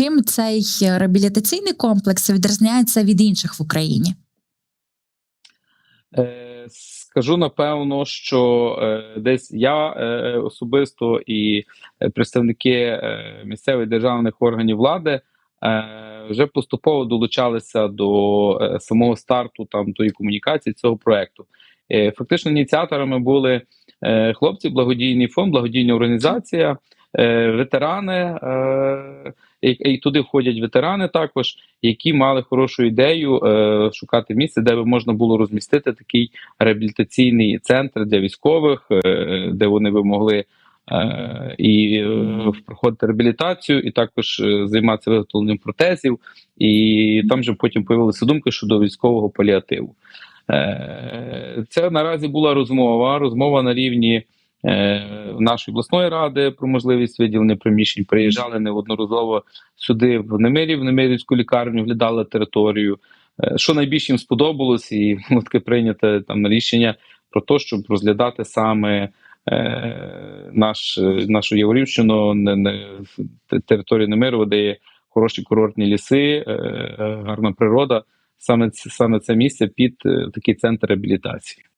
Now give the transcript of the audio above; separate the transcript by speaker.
Speaker 1: чим цей реабілітаційний комплекс відрізняється від інших в Україні?
Speaker 2: Е, Скажу напевно, що е, десь я е, особисто і представники е, місцевих державних органів влади е, вже поступово долучалися до е, самого старту там тої комунікації цього проекту. Е, Фактично, ініціаторами були е, хлопці, благодійний фонд, благодійна організація, е, ветерани. е, І, туди входять ветерани також, які мали хорошу ідею е, шукати місце, де би можна було розмістити такий реабілітаційний центр для військових, е, де вони би могли е, і е, проходити реабілітацію, і також е, займатися виготовленням протезів. І там же потім появилася думка щодо військового паліативу. Це наразі була розмова. Розмова на рівні нашої обласної ради про можливість виділення приміщень. Приїжджали неодноразово сюди в Немирів, в Немирівську лікарню, глядали територію. Е, Що найбільше їм сподобалось, і ну, таке прийняте там рішення про те, щоб розглядати саме е, наш, е, нашу Яворівщину, не, не, те- територію Немирова, де є хороші курортні ліси, е, е, гарна природа. Саме, саме це місце під е, такий центр реабілітації.